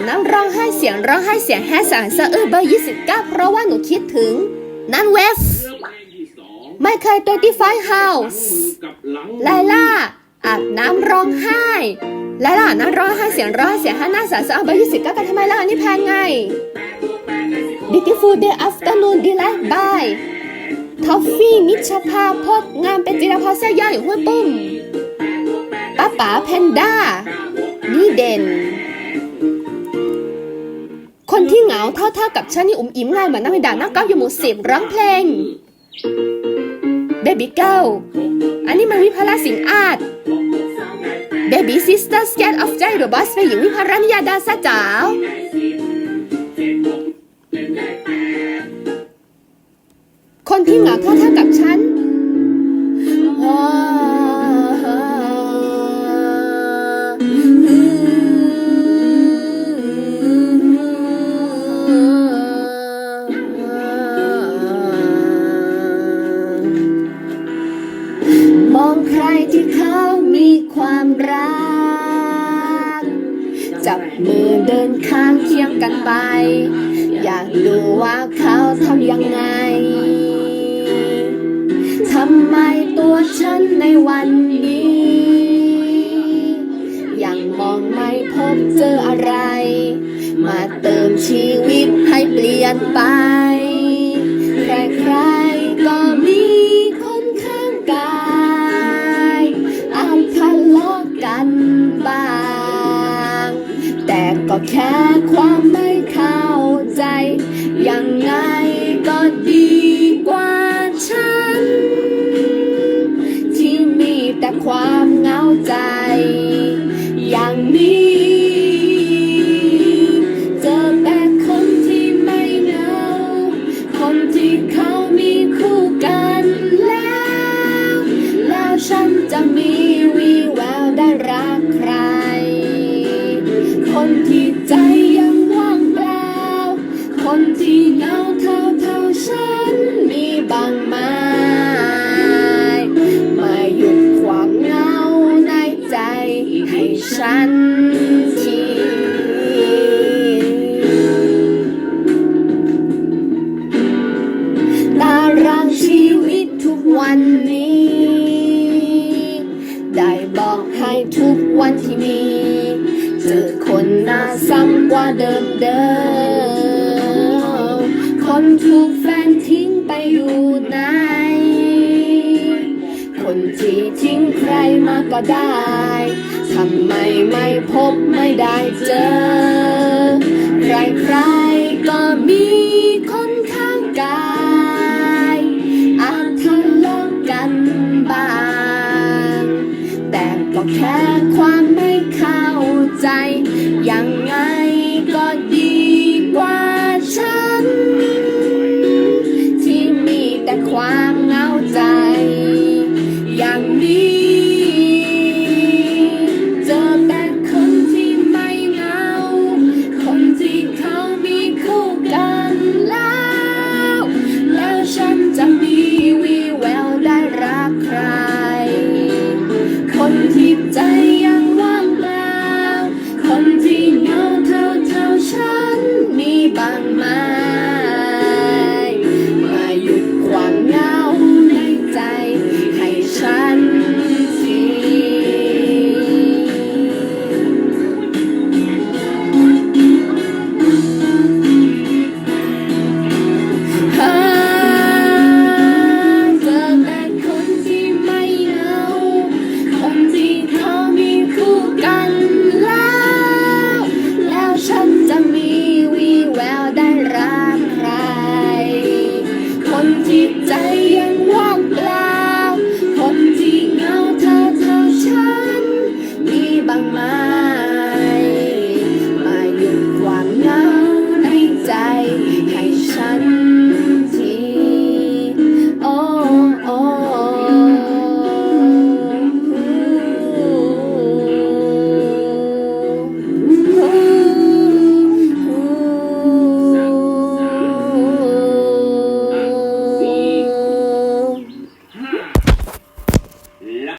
บน้ำร้องไห้เสียงร้องไห้เสียงแฮสสารสะอื้อเบอร์29เก้าเพราะว่าหนูคิดถึง นันเวฟไม่เคยตัวที่ไฟเฮาส์ไลล่าอาบน้ำร้องไห้ไลล่าน้ำร้องไห้เสียงร้องไห้เสียงห้าหน้าสารสะอื้อเบอร์29กันทำไมล่ะอันนี้แพงไง Beautiful day afternoon delight by ทอฟฟี่นิชภาพจน์งานเป็นจิรพรเสื้อย่าอยู่ห้วยปุ้มป้าป๋าแพนด้านี่เด่น นี่เหงาเท่าๆกับฉันนี่อุ๋มอิ๋มไงเหมือนนักด่านักก้าอยู่หมู่สิบร้องเพลง Baby Girl อันนี้มันวิภาราสิงอาจ Baby Sister Scared of ใจหรือบอสไปหญิงวิภารานิยาดาซาจ๋าคนที่เหงาเท่าๆกับฉัน จับมือเดินข้างเคียงกันไป อยากดูว่าเขาทำยังไง ทำไมตัวฉันในวันนี้ ยังมองไม่พบเจออะไร มาเติมชีวิตให้เปลี่ยนไป ใคร ก็แค่ความไม่เข้าใจ ยังไงก็ดีกว่าฉัน ที่มีแต่ความเหงาใจ อย่างนี้เจอแต่คนที่ไม่เหงาคนที่เขามีคู่กันแล้วแล้วฉันจะมีวีแววได้รักใคร ฉันทีตารางชีวิตทุกวันนี้ ได้บอกให้ทุกวันที่มี เจอคนหน้าซ้ำกว่าเดิมเดิม คนถูกแฟนทิ้งไปอยู่ไหน คนที่ทิ้งใครมาก็ได้ ทำไมไม่พบไม่ได้เจอ ใครใคร รักใคร คนที่ใจยังว่างเปล่า คนที่เหงาเท่าเท่าฉันมีบ้างไหม